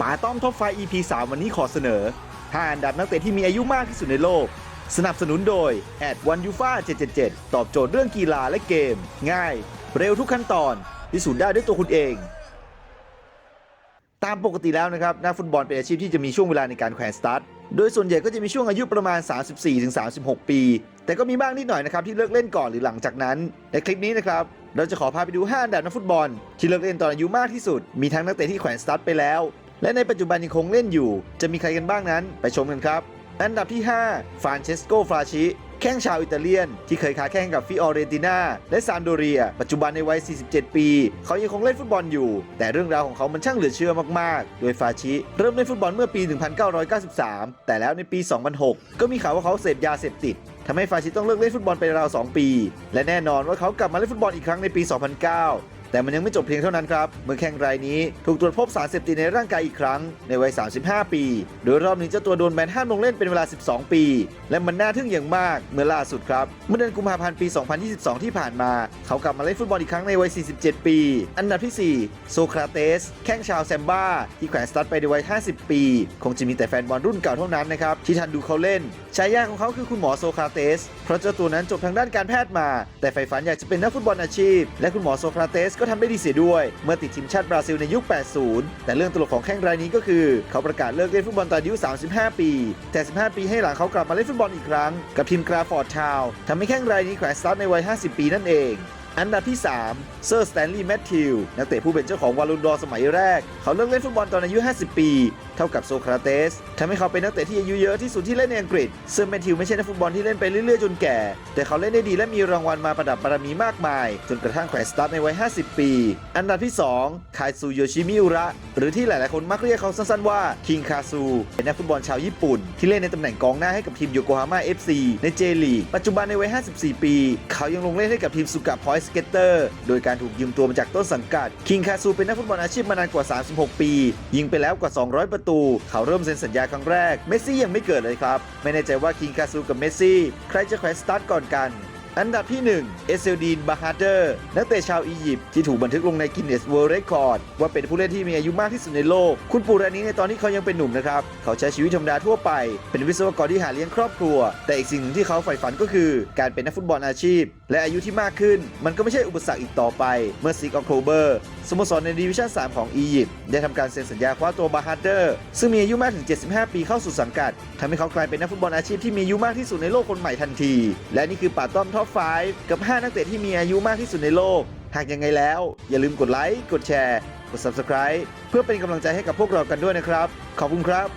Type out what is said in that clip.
ป๋าต้อมท็อปไฟ EP 3 วันนี้ขอเสนอ 5 อันดับนักเตะที่มีอายุมากที่สุดในโลก สนับสนุนโดยแอดวันยูฟา777 ตอบโจทย์เรื่องกีฬาและเกม ง่าย เร็วทุกขั้นตอนพิสูจน์ได้ด้วยตัวคุณเอง ตามปกติแล้วนะครับนักฟุตบอลเป็นอาชีพที่จะมีช่วงเวลาในการแขวนสตาร์ทโดยส่วนใหญ่ก็จะมีช่วงอายุประมาณ 34-36 ปี แต่ก็มีบ้างนิดหน่อยนะครับที่เลิกเล่นก่อนหรือหลังจากนั้น ในคลิปนี้นะครับเราจะขอพาไปดู 5 อันดับนักฟุตบอล ที่เลิกเล่นตอนอายุมากที่สุด มีทั้งนักเตะที่แขวนสตาร์ทไปแล้ว และในปัจจุบันยังคงเล่นอยู่ จะมีใครกันบ้างนั้น ไปชมกันครับ อันดับที่ 5ฟรานเชสโก ฟราชิ แข้งชาวอิตาเลียน ที่เคยค้าแข่งกับฟิออเรติน่าและซามโดเรีย ปัจจุบันในวัย 47 ปี เขายังคงเล่นฟุตบอลอยู่ แต่เรื่องราวของเขามันช่างเหลือเชื่อมากๆ โดยฟาชิเริ่มเล่นฟุตบอลเมื่อปี 1993 แต่แล้วในปี 2006 ก็มีข่าวว่าเขาเสพยาเสพติดทำให้ฟาชิต้องเลิกเล่นฟุตบอลไปราว 2 ปี และแน่นอนว่าเขากลับมาเล่นฟุตบอลอีกครั้งในปี 2009 แต่มันยังไม่จบเพียงเท่านั้นครับ เมื่อแข่งรายนี้ถูกตรวจพบสารเสพติดในร่างกายอีกครั้งในวัย 35 ปี โดยรอบนี้เจ้าตัวโดนแบนห้ามลงเล่นเป็นเวลา 12 ปี และมันน่าทึ่งอย่างมากเมื่อล่าสุดครับ เมื่อเดือนกุมภาพันธ์ปี 2022 ที่ผ่านมา เขากลับมาเล่นฟุตบอลอีกครั้งในวัย 47 ปี อันดับที่ 4 โซคราเตส แข้งชาวแซมบ้า ที่แขวนสตั๊ดไปในวัย 50 ปี คงจะมีแต่แฟนบอลรุ่นเก่าเท่านั้นนะครับที่ทันดูเขาเล่นฉายาของเขาคือคุณหมอโซคราเตสเพราะเจ้าตัวนั้นจบทางด้านการแพทย์มา แต่ใฝ่ฝันอยากจะเป็นนักฟุตบอลอาชีพ และคุณหมอโซคราเตสก็ทำได้ดีเสียด้วย เมื่อติดทีมชาติบราซิลในยุค 80 แต่เรื่องตลกของแข้งรายนี้ก็คือ เขาประกาศเลิกเล่นฟุตบอลตอนอายุ 35 ปี แต่ 15 ปีให้หลังเขากลับมาเล่นฟุตบอลอีกครั้ง กับทีมกราฟอร์ดทาวน์ทำให้แข้งรายนี้แขวนสตาร์ทในวัย 50 ปีนั่นเองอันดับที่ 3 เซอร์สแตนลีย์แมทธิว นักเตะผู้เป็นเจ้าของวาลุนดอร์สมัยแรก เขาเลิกเล่นฟุตบอลตอนอายุ 50 ปีเท่ากับโซคราเตสทำให้เขาเป็นนักเตะที่อายุเยอะที่สุดที่เล่นในอังกฤษ ซึ่งแมทธิวไม่ใช่นักฟุตบอลที่เล่นไปเรื่อยๆจนแก่ แต่เขาเล่นได้ดีและมีรางวัลมาประดับบารมีมากมาย จนกระทั่งแขวนสตาร์ทในวัย 50 ปี อันดับที่ 2 คายซูโยชิมิอุระ หรือที่หลายๆคนมักเรียกเขาสั้นๆว่าคิงคาซูเป็นนักฟุตบอลชาวญี่ปุ่น ที่เล่นในตำแหน่งกองหน้าให้กับทีมโยโกฮาม่า FC ในเจลีกปัจจุบันในวัย 54 ปี เขายังลงเล่นให้กับทีมสุกะพอยสเกตเตอร์โดยการถูกยืมตัวมาจากต้นสังกัดคิงคาซูเป็นนักฟุตบอลอาชีพมานานกว่า 36 ปี ยิงไปแล้วกว่า 200ประตู เขาเริ่มเซ็นสัญญาครั้งแรก เมสซี่ยังไม่เกิดเลยครับ ไม่แน่ใจว่าคิงคาซูกับเมสซี่ ใครจะแขวนสตาร์ทก่อนกันอันดับที่ 1 เอเซลดีน บาฮาเดอร์ นักเตะชาวอียิปต์ที่ถูกบันทึกลงในกินเนสเวิลด์เรคคอร์ดว่าเป็นผู้เล่นที่มีอายุมากที่สุดในโลก คุณปู่รายนี้ในตอนที่เขายังเป็นหนุ่มนะครับ เขาใช้ชีวิตธรรมดาทั่วไป เป็นวิศวกรที่หาเลี้ยงครอบครัว แต่อีกสิ่งหนึ่งที่เขาใฝ่ฝันก็คือ การเป็นนักฟุตบอลอาชีพ และอายุที่มากขึ้น มันก็ไม่ใช่อุปสรรคอีกต่อไป เมื่อซีกอ c โ o เบอร์สโมสรในดิวิชั่น 3 ของอียิปต์ได้ทำการเซ็นสัญญาคว้าตัวบาฮาเดอร์ ซึ่งมีอายุมากถึง 75 ปีเข้าสู่สังกัดทำให้เขากลายเป็นนักฟุตบอลอาชีพที่มีอายุมากที่สุดในโลกคนใหม่ทันที และนี่คือป่าต้อมท็อป 5 กับ 5 นักเตะที่มีอายุมากที่สุดในโลก หากยังไงแล้ว อย่าลืมกดไลค์กดแชร์ กด Subscribe เพื่อเป็นกำลังใจให้กับพวกเรากันด้วยนะครับ ขอบคุณครับ